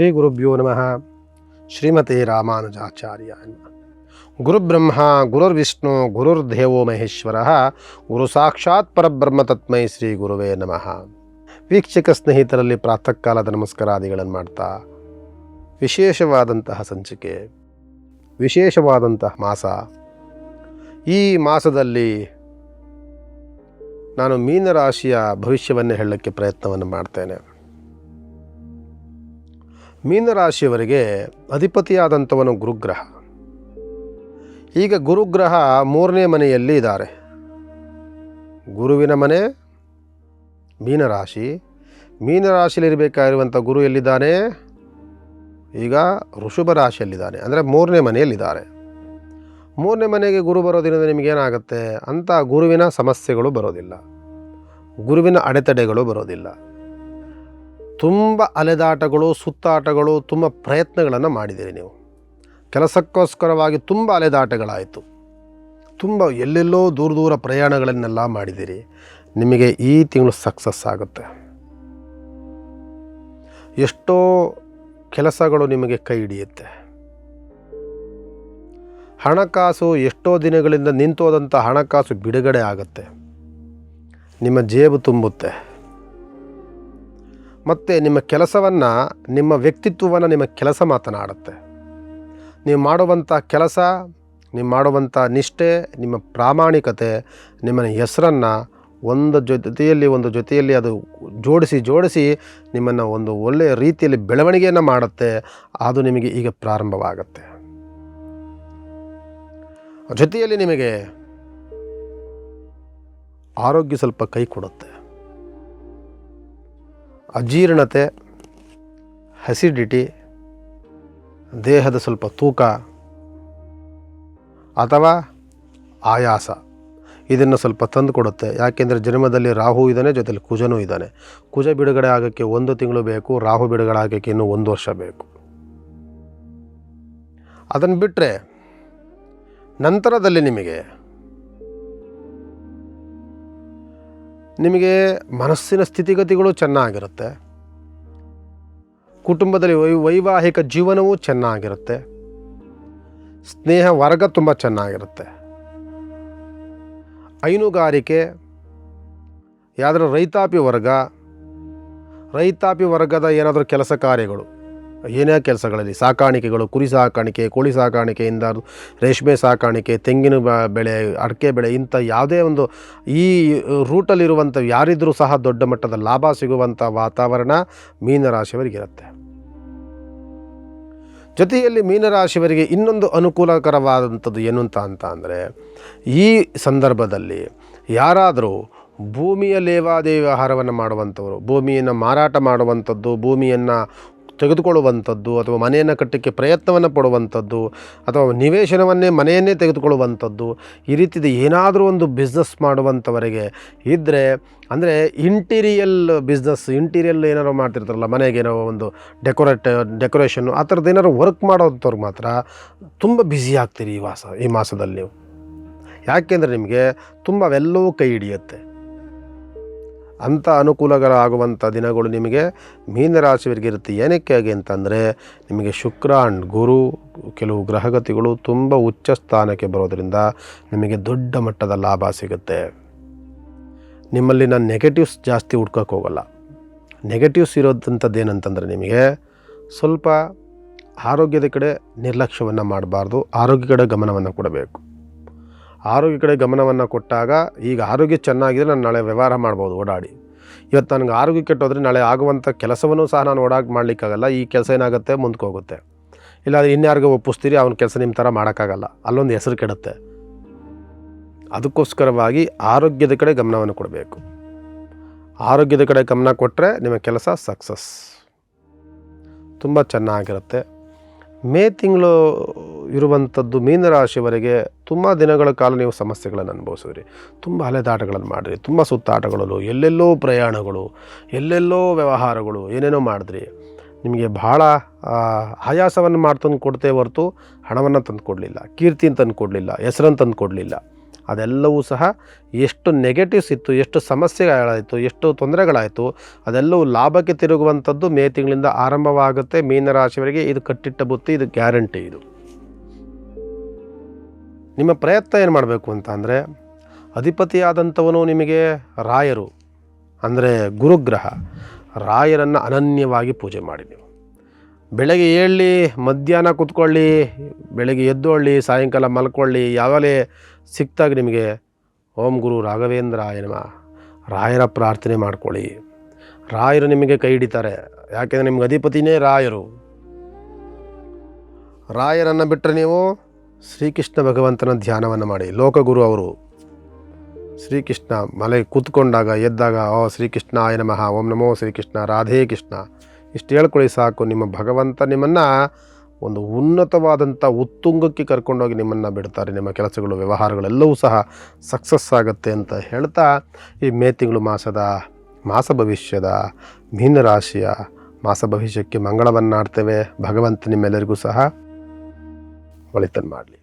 ಶ್ರೀ ಗುರುಭ್ಯೋ ನಮಃ. ಶ್ರೀಮತೆ ರಾಮಾನುಜಾಚಾರ್ಯ ಗುರುಬ್ರಹ್ಮ, ಗುರುರ್ವಿಷ್ಣು, ಗುರುರ್ದೇವೋ ಮಹೇಶ್ವರ, ಗುರು ಸಾಕ್ಷಾತ್ ಪರಬ್ರಹ್ಮ ತತ್ಮೈ ಶ್ರೀ ಗುರುವೇ ನಮಃ. ವೀಕ್ಷಕ ಸ್ನೇಹಿತರಲ್ಲಿ ಪ್ರಾತಃ ಕಾಲದ ನಮಸ್ಕಾರಾದಿಗಳನ್ನು ಮಾಡ್ತಾ ವಿಶೇಷವಾದಂತಹ ಸಂಚಿಕೆ, ವಿಶೇಷವಾದಂತಹ ಮಾಸ. ಈ ಮಾಸದಲ್ಲಿ ನಾನು ಮೀನರಾಶಿಯ ಭವಿಷ್ಯವನ್ನು ಹೇಳಲಿಕ್ಕೆ ಪ್ರಯತ್ನವನ್ನು ಮಾಡ್ತೇನೆ. ಮೀನರಾಶಿಯವರಿಗೆ ಅಧಿಪತಿಯಾದಂಥವನು ಗುರುಗ್ರಹ. ಈಗ ಗುರುಗ್ರಹ ಮೂರನೇ ಮನೆಯಲ್ಲಿ ಇದ್ದಾರೆ. ಗುರುವಿನ ಮನೆ, ಮೀನರಾಶಿ. ಮೀನರಾಶಿಯಲ್ಲಿರಬೇಕಾಗಿರುವಂಥ ಗುರು ಎಲ್ಲಿದ್ದಾನೆ? ಈಗ ಋಷಭ ರಾಶಿಯಲ್ಲಿದ್ದಾನೆ. ಅಂದರೆ ಮೂರನೇ ಮನೆಯಲ್ಲಿದ್ದಾರೆ. ಮೂರನೇ ಮನೆಗೆ ಗುರು ಬರೋದರಿಂದ ನಿಮಗೇನಾಗುತ್ತೆ? ಅಂಥ ಗುರುವಿನ ಸಮಸ್ಯೆಗಳು ಬರೋದಿಲ್ಲ. ಗುರುವಿನ ಅಡೆತಡೆಗಳು ಬರೋದಿಲ್ಲ. ತುಂಬ ಅಲೆದಾಟಗಳು, ಸುತ್ತಾಟಗಳು, ತುಂಬ ಪ್ರಯತ್ನಗಳನ್ನು ಮಾಡಿದ್ದೀರಿ ನೀವು. ಕೆಲಸಕ್ಕೋಸ್ಕರವಾಗಿ ತುಂಬ ಅಲೆದಾಟಗಳಾಯಿತು. ತುಂಬ ಎಲ್ಲೆಲ್ಲೋ ದೂರ ದೂರ ಪ್ರಯಾಣಗಳನ್ನೆಲ್ಲ ಮಾಡಿದ್ದೀರಿ. ನಿಮಗೆ ಈ ತಿಂಗಳು ಸಕ್ಸಸ್ ಆಗುತ್ತೆ. ಎಷ್ಟೋ ಕೆಲಸಗಳು ನಿಮಗೆ ಕೈ ಹಿಡಿಯುತ್ತೆ. ಹಣಕಾಸು ಎಷ್ಟೋ ದಿನಗಳಿಂದ ನಿಂತೋದಂಥ ಹಣಕಾಸು ಬಿಡುಗಡೆ ಆಗುತ್ತೆ. ನಿಮ್ಮ ಜೇಬು ತುಂಬುತ್ತೆ. ಮತ್ತು ನಿಮ್ಮ ಕೆಲಸವನ್ನು, ನಿಮ್ಮ ವ್ಯಕ್ತಿತ್ವವನ್ನು ನಿಮ್ಮ ಕೆಲಸ ಮಾತನಾಡುತ್ತೆ. ನೀವು ಮಾಡುವಂಥ ಕೆಲಸ, ನೀವು ಮಾಡುವಂಥ ನಿಷ್ಠೆ, ನಿಮ್ಮ ಪ್ರಾಮಾಣಿಕತೆ, ನಿಮ್ಮ ಹೆಸರನ್ನು ಒಂದು ಜೊತೆಯಲ್ಲಿ ಒಂದು ಜೊತೆಯಲ್ಲಿ ಅದು ಜೋಡಿಸಿ ಜೋಡಿಸಿ ನಿಮ್ಮನ್ನು ಒಂದು ಒಳ್ಳೆಯ ರೀತಿಯಲ್ಲಿ ಬೆಳವಣಿಗೆಯನ್ನು ಮಾಡುತ್ತೆ. ಅದು ನಿಮಗೆ ಈಗ ಪ್ರಾರಂಭವಾಗುತ್ತೆ. ಜೊತೆಯಲ್ಲಿ ನಿಮಗೆ ಆರೋಗ್ಯ ಸ್ವಲ್ಪ ಕೈ ಕೊಡುತ್ತೆ. ಅಜೀರ್ಣತೆ ಹಸಿಡಿಟಿ ದೇಹದ ಸ್ವಲ್ಪ ತೂಕ ಅಥವಾ ಆಯಾಸ ಇದನ್ನು ಸ್ವಲ್ಪ ತಂದು ಕೊಡುತ್ತೆ. ಯಾಕೆಂದರೆ ಜನ್ಮದಲ್ಲಿ ರಾಹು ಇದ್ದಾನೆ, ಜೊತೆಲಿ ಕುಜನೂ ಇದ್ದಾನೆ. ಕುಜ ಬಿಡುಗಡೆ ಆಗೋಕ್ಕೆ ಒಂದು ತಿಂಗಳು ಬೇಕು, ರಾಹು ಬಿಡುಗಡೆ ಆಗೋಕ್ಕೆ ಇನ್ನೂ ಒಂದು ವರ್ಷ ಬೇಕು. ಅದನ್ನು ಬಿಟ್ಟರೆ ನಂತರದಲ್ಲಿ ನಿಮಗೆ ನಿಮಗೆ ಮನಸ್ಸಿನ ಸ್ಥಿತಿಗತಿಗಳು ಚೆನ್ನಾಗಿರುತ್ತೆ. ಕುಟುಂಬದಲ್ಲಿ ವೈ, ವೈವಾಹಿಕ ಜೀವನವೂ ಚೆನ್ನಾಗಿರುತ್ತೆ. ಸ್ನೇಹ, ವರ್ಗ ತುಂಬ ಚೆನ್ನಾಗಿರುತ್ತೆ. ಹೈನುಗಾರಿಕೆ, ಯಾವ್ದಾದ್ರೂ ರೈತಾಪಿ ವರ್ಗ, ರೈತಾಪಿ ವರ್ಗದ ಏನಾದರೂ ಕೆಲಸ ಕಾರ್ಯಗಳು. ಏನೇ ಕೆಲಸಗಳಲ್ಲಿ ಸಾಕಾಣಿಕೆಗಳು, ಕುರಿ ಸಾಕಾಣಿಕೆ, ಕೋಳಿ ಸಾಕಾಣಿಕೆಯಿಂದ ರೇಷ್ಮೆ ಸಾಕಾಣಿಕೆ, ತೆಂಗಿನ ಬೆಳೆ, ಅಡಿಕೆ ಬೆಳೆ ಇಂಥ ಯಾವುದೇ ಒಂದು ಈ ರೂಟಲ್ಲಿರುವಂಥ ಯಾರಿದ್ರೂ ಸಹ ದೊಡ್ಡ ಮಟ್ಟದ ಲಾಭ ಸಿಗುವಂಥ ವಾತಾವರಣ ಮೀನರಾಶಿಯವರಿಗಿರುತ್ತೆ. ಜೊತೆಯಲ್ಲಿ ಮೀನರಾಶಿಯವರಿಗೆ ಇನ್ನೊಂದು ಅನುಕೂಲಕರವಾದಂಥದ್ದು ಏನು ಅಂತ ಅಂತ ಅಂದರೆ, ಈ ಸಂದರ್ಭದಲ್ಲಿ ಯಾರಾದರೂ ಭೂಮಿಯ ಲೇವಾದೇವಿ ವ್ಯವಹಾರವನ್ನು ಮಾಡುವಂಥವರು, ಭೂಮಿಯನ್ನು ಮಾರಾಟ ಮಾಡುವಂಥದ್ದು, ಭೂಮಿಯನ್ನು ತೆಗೆದುಕೊಳ್ಳುವಂಥದ್ದು ಅಥವಾ ಮನೆಯನ್ನು ಕಟ್ಟಕ್ಕೆ ಪ್ರಯತ್ನವನ್ನು ಪಡುವಂಥದ್ದು ಅಥವಾ ನಿವೇಶನವನ್ನೇ ಮನೆಯನ್ನೇ ತೆಗೆದುಕೊಳ್ಳುವಂಥದ್ದು ಈ ರೀತಿದ ಏನಾದರೂ ಒಂದು ಬಿಸ್ನೆಸ್ ಮಾಡುವಂಥವರಿಗೆ ಇದ್ದರೆ ಅಂದರೆ ಇಂಟೀರಿಯಲ್ ಬಿಸ್ನೆಸ್ ಇಂಟೀರಿಯಲ್ ಏನಾರು ಮಾಡ್ತಿರ್ತಾರಲ್ಲ, ಮನೆಗೆ ಏನೋ ಒಂದು ಡೆಕೋರೇಟ್ ಡೆಕೋರೇಷನ್ನು ಆ ಥರದ್ದು ಏನಾದ್ರು ವರ್ಕ್ ಮಾಡೋಂಥವ್ರಿಗೆ ಮಾತ್ರ ತುಂಬ ಬ್ಯುಸಿ ಆಗ್ತೀರಿ ಈ ಮಾಸ ಈ ಮಾಸದಲ್ಲಿ ನೀವು ಯಾಕೆಂದರೆ ನಿಮಗೆ ತುಂಬ ಅವೆಲ್ಲವೂ ಕೈ ಹಿಡಿಯುತ್ತೆ. ಅಂಥ ಅನುಕೂಲಕರ ಆಗುವಂಥ ದಿನಗಳು ನಿಮಗೆ ಮೀನರಾಶಿಯವರಿಗೆ ಇರುತ್ತೆ ಏನಕ್ಕೆ ಆಗಿ ಅಂತಂದರೆ ನಿಮಗೆ ಶುಕ್ರ ಅಂಡ್ ಗುರು ಕೆಲವು ಗ್ರಹಗತಿಗಳು ತುಂಬ ಉಚ್ಚ ಸ್ಥಾನಕ್ಕೆ ಬರೋದರಿಂದ ನಿಮಗೆ ದೊಡ್ಡ ಮಟ್ಟದ ಲಾಭ ಸಿಗುತ್ತೆ. ನಿಮ್ಮಲ್ಲಿನ ನೆಗೆಟಿವ್ಸ್ ಜಾಸ್ತಿ ಹುಡ್ಕೋಕ್ಕೆ ಹೋಗಲ್ಲ. ನೆಗೆಟಿವ್ಸ್ ಇರೋದಂಥದ್ದು ಏನಂತಂದರೆ ನಿಮಗೆ ಸ್ವಲ್ಪ ಆರೋಗ್ಯದ ಕಡೆ ನಿರ್ಲಕ್ಷ್ಯವನ್ನು ಮಾಡಬಾರ್ದು ಆರೋಗ್ಯ ಕಡೆ ಗಮನವನ್ನು ಕೊಡಬೇಕು. ಆರೋಗ್ಯ ಕಡೆ ಗಮನವನ್ನು ಕೊಟ್ಟಾಗ ಈಗ ಆರೋಗ್ಯ ಚೆನ್ನಾಗಿದ್ರೆ ನಾನು ನಾಳೆ ವ್ಯವಹಾರ ಮಾಡ್ಬೋದು, ಓಡಾಡಿ. ಇವತ್ತು ನನಗೆ ಆರೋಗ್ಯ ಕೆಟ್ಟೋದ್ರೆ ನಾಳೆ ಆಗುವಂಥ ಕೆಲಸವನ್ನು ಸಹ ನಾನು ಓಡಾಗಿ ಮಾಡಲಿಕ್ಕಾಗಲ್ಲ, ಈ ಕೆಲಸ ಏನಾಗುತ್ತೆ ಮುಂದಕ್ಕೆ ಹೋಗುತ್ತೆ. ಇಲ್ಲಾಂದ್ರೆ ಇನ್ಯಾರಿಗೂ ಒಪ್ಪಿಸ್ತೀರಿ, ಅವನ ಕೆಲಸ ನಿಮ್ಮ ಥರ ಮಾಡೋಕ್ಕಾಗಲ್ಲ, ಅಲ್ಲೊಂದು ಹೆಸರು ಕೆಡುತ್ತೆ. ಅದಕ್ಕೋಸ್ಕರವಾಗಿ ಆರೋಗ್ಯದ ಕಡೆ ಗಮನವನ್ನು ಕೊಡಬೇಕು. ಆರೋಗ್ಯದ ಕಡೆ ಗಮನ ಕೊಟ್ಟರೆ ನಿಮ್ಮ ಕೆಲಸ ಸಕ್ಸಸ್. ತುಂಬ ಚೆನ್ನಾಗಿರುತ್ತೆ. ಮೇ ತಿಂಗಳು ಇರುವಂಥದ್ದು ಮೀನರಾಶಿಯವರೆಗೆ ತುಂಬ ದಿನಗಳ ಕಾಲ ನೀವು ಸಮಸ್ಯೆಗಳನ್ನು ಅನುಭವಿಸಿದ್ರಿ. ತುಂಬ ಅಲೆದಾಟಗಳನ್ನು ಮಾಡಿರಿ ತುಂಬ ಸುತ್ತಾಟಗಳು ಎಲ್ಲೆಲ್ಲೋ ಪ್ರಯಾಣಗಳು, ಎಲ್ಲೆಲ್ಲೋ ವ್ಯವಹಾರಗಳು ಏನೇನೋ ಮಾಡಿದ್ರಿ. ನಿಮಗೆ ಭಾಳ ಆಯಾಸವನ್ನು ಮಾಡ್ತಂದು ಕೊಡ್ತೇ ಹೊರತು ಹಣವನ್ನು ತಂದು ಕೊಡಲಿಲ್ಲ ಕೀರ್ತಿನ ತಂದು ಕೊಡಲಿಲ್ಲ ಹೆಸರನ್ನು ತಂದು ಕೊಡಲಿಲ್ಲ ಅದೆಲ್ಲವೂ ಸಹ ಎಷ್ಟು ನೆಗೆಟಿವ್ಸ್ ಇತ್ತು, ಎಷ್ಟು ಸಮಸ್ಯೆಗಳಾಯಿತು, ಎಷ್ಟು ತೊಂದರೆಗಳಾಯಿತು, ಅದೆಲ್ಲವೂ ಲಾಭಕ್ಕೆ ತಿರುಗುವಂಥದ್ದು ಮೇ ತಿಂಗಳಿಂದ ಆರಂಭವಾಗುತ್ತೆ. ಮೀನರಾಶಿಯವರಿಗೆ ಇದು ಕಟ್ಟಿಟ್ಟ ಬುತ್ತಿ, ಇದು ಗ್ಯಾರಂಟಿ ಇದು. ನಿಮ್ಮ ಪ್ರಯತ್ನ ಏನು ಮಾಡಬೇಕು ಅಂತ ಅಂದರೆ, ಅಧಿಪತಿಯಾದಂಥವನು ನಿಮಗೆ ರಾಯರು, ಅಂದರೆ ಗುರುಗ್ರಹ, ರಾಯರನ್ನು ಅನನ್ಯವಾಗಿ ಪೂಜೆ ಮಾಡಿ ನೀವು. ಬೆಳಗ್ಗೆ ಏಳಲಿ, ಮಧ್ಯಾಹ್ನ ಕೂತ್ಕೊಳ್ಳಿ, ಬೆಳಗ್ಗೆ ಎದ್ದೊಳ್ಳಿ, ಸಾಯಂಕಾಲ ಮಲ್ಕೊಳ್ಳಿ, ಯಾವಾಗಲೇ ಸಿಕ್ತಾಗ ನಿಮಗೆ ಓಂ ಗುರು ರಾಘವೇಂದ್ರ ಏನಮ್ಮ ರಾಯರ ಪ್ರಾರ್ಥನೆ ಮಾಡ್ಕೊಳ್ಳಿ. ರಾಯರು ನಿಮಗೆ ಕೈ ಹಿಡಿತಾರೆ. ಯಾಕೆಂದರೆ ನಿಮ್ಗೆ ಅಧಿಪತಿನೇ ರಾಯರು. ರಾಯರನ್ನು ಬಿಟ್ಟರೆ ನೀವು ಶ್ರೀಕೃಷ್ಣ ಭಗವಂತನ ಧ್ಯಾನವನ್ನು ಮಾಡಿ. ಲೋಕಗುರು ಅವರು ಶ್ರೀಕೃಷ್ಣ ಮಲೆ ಕೂತ್ಕೊಂಡಾಗ ಎದ್ದಾಗ ಓ ಶ್ರೀಕೃಷ್ಣ ಆಯ ನಮಃ, ಓಂ ನಮೋ ಶ್ರೀಕೃಷ್ಣ, ರಾಧೇ ಕೃಷ್ಣ. ಇಷ್ಟು ಹೇಳ್ಕೊಳ್ಳಿ ಸಾಕು, ನಿಮ್ಮ ಭಗವಂತ ನಿಮ್ಮನ್ನು ಒಂದು ಉನ್ನತವಾದಂಥ ಉತ್ತುಂಗಕ್ಕೆ ಕರ್ಕೊಂಡೋಗಿ ನಿಮ್ಮನ್ನು ಬಿಡ್ತಾರೆ. ನಿಮ್ಮ ಕೆಲಸಗಳು, ವ್ಯವಹಾರಗಳೆಲ್ಲವೂ ಸಹ ಸಕ್ಸಸ್ ಆಗುತ್ತೆ ಅಂತ ಹೇಳ್ತಾ ಈ ಮೇ ತಿಂಗಳು ಮಾಸದ, ಮಾಸ ಭವಿಷ್ಯದ ಮೀನರಾಶಿಯ ಮಾಸ ಭವಿಷ್ಯಕ್ಕೆ ಮಂಗಳವನ್ನಾಡ್ತೇವೆ. ಭಗವಂತ ನಿಮ್ಮೆಲ್ಲರಿಗೂ ಸಹ ಒಳಿತನ್ನು ಮಾಡಲಿ.